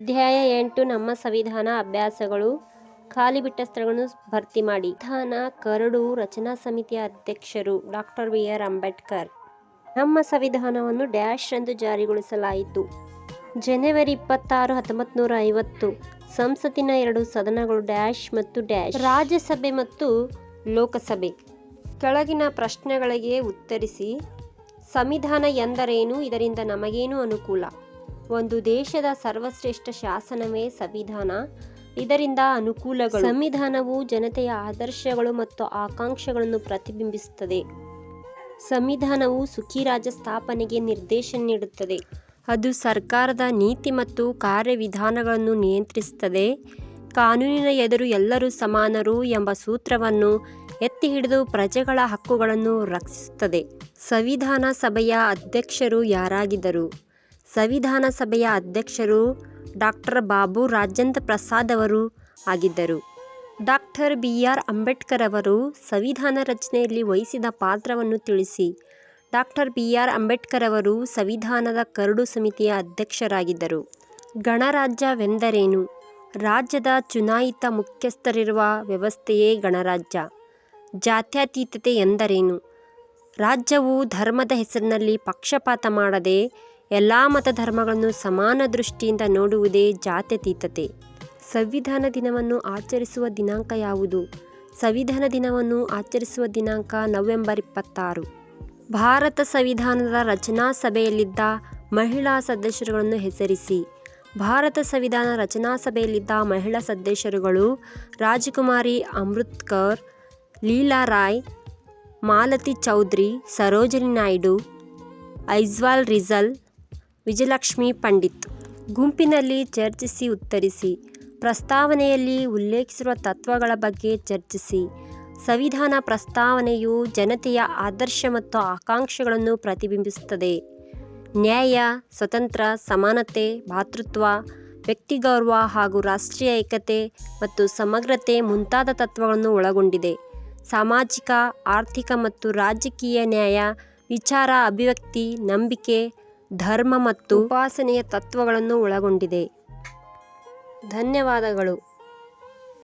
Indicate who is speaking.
Speaker 1: ಅಧ್ಯಾಯ ಎಂಟು, ನಮ್ಮ ಸಂವಿಧಾನ ಅಭ್ಯಾಸಗಳು. ಖಾಲಿ ಬಿಟ್ಟ ಸ್ಥಳಗಳನ್ನು ಭರ್ತಿ ಮಾಡಿ. ಸಂವಿಧಾನ ಕರಡು ರಚನಾ ಸಮಿತಿಯ ಅಧ್ಯಕ್ಷರು ಡಾಕ್ಟರ್ ಬಿ ಆರ್ ಅಂಬೇಡ್ಕರ್. ನಮ್ಮ ಸಂವಿಧಾನವನ್ನು ಡ್ಯಾಶ್ ಎಂದು ಜಾರಿಗೊಳಿಸಲಾಯಿತು. ಜನವರಿ ಇಪ್ಪತ್ತಾರು ಹತ್ತೊಂಬತ್ತು ನೂರ ಐವತ್ತು. ಸಂಸತ್ತಿನ ಎರಡು ಸದನಗಳು ಡ್ಯಾಶ್ ಮತ್ತು ಡ್ಯಾಶ್. ರಾಜ್ಯಸಭೆ ಮತ್ತು ಲೋಕಸಭೆ. ಕೆಳಗಿನ ಪ್ರಶ್ನೆಗಳಿಗೆ ಉತ್ತರಿಸಿ, ಸಂವಿಧಾನ ಎಂದರೇನು? ಇದರಿಂದ ನಮಗೇನು ಅನುಕೂಲ? ಒಂದು ದೇಶದ ಸರ್ವಶ್ರೇಷ್ಠ ಶಾಸನವೇ ಸಂವಿಧಾನ. ಇದರಿಂದ ಅನುಕೂಲಗಳು. ಸಂವಿಧಾನವು ಜನತೆಯ ಆದರ್ಶಗಳು ಮತ್ತು ಆಕಾಂಕ್ಷೆಗಳನ್ನು ಪ್ರತಿಬಿಂಬಿಸುತ್ತದೆ. ಸಂವಿಧಾನವು ಸುಖಿ ರಾಜ್ಯ ಸ್ಥಾಪನೆಗೆ ನಿರ್ದೇಶನ ನೀಡುತ್ತದೆ. ಅದು ಸರ್ಕಾರದ ನೀತಿ ಮತ್ತು ಕಾರ್ಯವಿಧಾನಗಳನ್ನು ನಿಯಂತ್ರಿಸುತ್ತದೆ. ಕಾನೂನಿನ ಎದುರು ಎಲ್ಲರೂ ಸಮಾನರು ಎಂಬ ಸೂತ್ರವನ್ನು ಎತ್ತಿ ಹಿಡಿದು ಪ್ರಜೆಗಳ ಹಕ್ಕುಗಳನ್ನು ರಕ್ಷಿಸುತ್ತದೆ. ಸಂವಿಧಾನ ಸಭೆಯ ಅಧ್ಯಕ್ಷರು ಯಾರಾಗಿದ್ದರು? ಸಂವಿಧಾನ ಸಭೆಯ ಅಧ್ಯಕ್ಷರು ಡಾಕ್ಟರ್ ಬಾಬು ರಾಜೇಂದ್ರ ಪ್ರಸಾದ್ ಅವರು ಆಗಿದ್ದರು. ಡಾಕ್ಟರ್ ಬಿ ಆರ್ ಅಂಬೇಡ್ಕರ್ ಅವರು ಸಂವಿಧಾನ ರಚನೆಯಲ್ಲಿ ವಹಿಸಿದ ಪಾತ್ರವನ್ನು ತಿಳಿಸಿ. ಡಾಕ್ಟರ್ ಬಿ ಆರ್ ಅಂಬೇಡ್ಕರ್ ಅವರು ಸಂವಿಧಾನದ ಕರಡು ಸಮಿತಿಯ ಅಧ್ಯಕ್ಷರಾಗಿದ್ದರು. ಗಣರಾಜ್ಯವೆಂದರೇನು? ರಾಜ್ಯದ ಚುನಾಯಿತ ಮುಖ್ಯಸ್ಥರಿರುವ ವ್ಯವಸ್ಥೆಯೇ ಗಣರಾಜ್ಯ. ಜಾತ್ಯತೀತತೆ ಎಂದರೇನು? ರಾಜ್ಯವು ಧರ್ಮದ ಹೆಸರಿನಲ್ಲಿ ಪಕ್ಷಪಾತ ಮಾಡದೆ ಎಲ್ಲ ಮತ ಧರ್ಮಗಳನ್ನು ಸಮಾನ ದೃಷ್ಟಿಯಿಂದ ನೋಡುವುದೇ ಜಾತ್ಯತೀತತೆ ಸಂವಿಧಾನ ದಿನವನ್ನು ಆಚರಿಸುವ ದಿನಾಂಕ ಯಾವುದು? ಸಂವಿಧಾನ ದಿನವನ್ನು ಆಚರಿಸುವ ದಿನಾಂಕ ನವೆಂಬರ್ ಇಪ್ಪತ್ತಾರು. ಭಾರತ ಸಂವಿಧಾನದ ರಚನಾ ಸಭೆಯಲ್ಲಿದ್ದ ಮಹಿಳಾ ಸದಸ್ಯರುಗಳನ್ನು ಹೆಸರಿಸಿ. ಭಾರತ ಸಂವಿಧಾನ ರಚನಾ ಸಭೆಯಲ್ಲಿದ್ದ ಮಹಿಳಾ ಸದಸ್ಯರುಗಳು ರಾಜಕುಮಾರಿ ಅಮೃತ್ಕರ್, ಲೀಲಾ ರಾಯ್, ಮಾಲತಿ ಚೌಧರಿ, ಸರೋಜಿನಿ ನಾಯ್ಡು, ಐಜ್ವಾಲ್ ರಿಜಲ್ ವಿಜಯಲಕ್ಷ್ಮಿ ಪಂಡಿತ್. ಗುಂಪಿನಲ್ಲಿ ಚರ್ಚಿಸಿ ಉತ್ತರಿಸಿ, ಪ್ರಸ್ತಾವನೆಯಲ್ಲಿ ಉಲ್ಲೇಖಿಸಿರುವ ತತ್ವಗಳ ಬಗ್ಗೆ ಚರ್ಚಿಸಿ, ಸಂವಿಧಾನ ಪ್ರಸ್ತಾವನೆಯು ಜನತೆಯ ಆದರ್ಶ ಮತ್ತು ಆಕಾಂಕ್ಷೆಗಳನ್ನು ಪ್ರತಿಬಿಂಬಿಸುತ್ತದೆ. ನ್ಯಾಯ, ಸ್ವತಂತ್ರ, ಸಮಾನತೆ, ಭಾತೃತ್ವ, ವ್ಯಕ್ತಿಗೌರವ ಹಾಗೂ ರಾಷ್ಟ್ರೀಯ ಏಕತೆ ಮತ್ತು ಸಮಗ್ರತೆ ಮುಂತಾದ ತತ್ವಗಳನ್ನು ಒಳಗೊಂಡಿದೆ. ಸಾಮಾಜಿಕ, ಆರ್ಥಿಕ ಮತ್ತು ರಾಜಕೀಯ ನ್ಯಾಯ, ವಿಚಾರ, ಅಭಿವ್ಯಕ್ತಿ, ನಂಬಿಕೆ ಧರ್ಮ ಮತ್ತು ಉಪಾಸನೆಯ ತತ್ವಗಳನ್ನು ಒಳಗೊಂಡಿದೆ. ಧನ್ಯವಾದಗಳು.